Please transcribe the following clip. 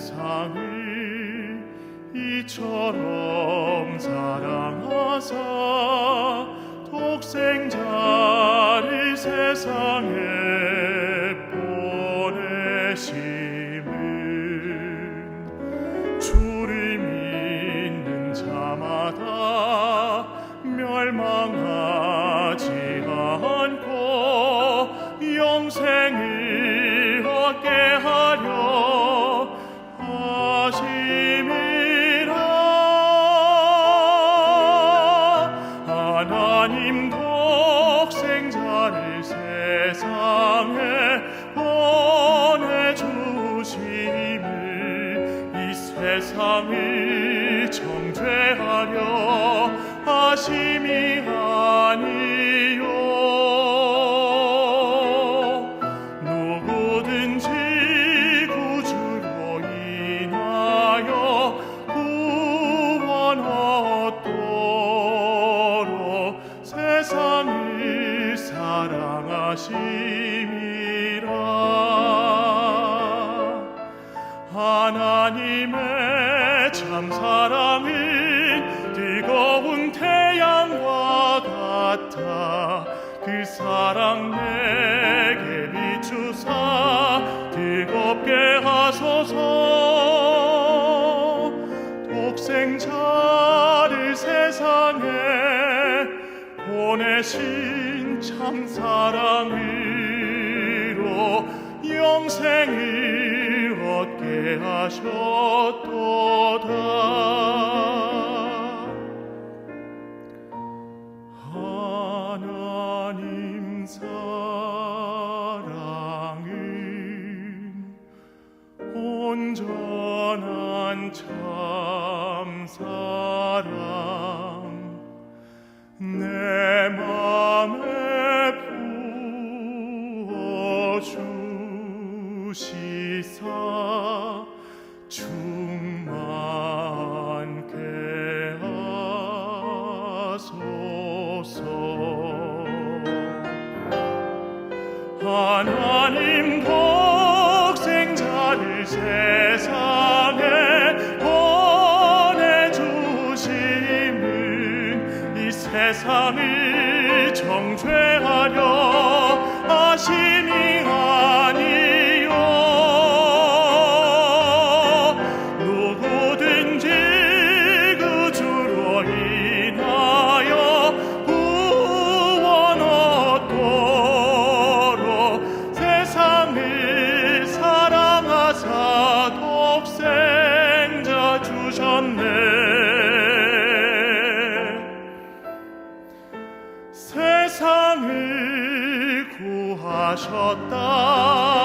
세상을 이처럼 사랑하사 독생자를 세상에 보내심은 주를 믿는 자마다 멸망하 보내주심을 이 세상을 정죄하려 하심이 아니요. 누구든지 구주로 인하여 구원 얻도록 세상을 사랑하심이 하나님의 참 사랑은 뜨거운 태양과 같아. 그 사랑 내게 비추사 뜨겁게 하소서. 독생자를 세상에 보내신 참 사랑으로 얻게 하셨도다 하나님 사랑은 온전한 참 사랑 내 맘에 하나님 독생자를 세상에 보내주심은 이 세상을 정죄하려 하심이 아니요 하셨다.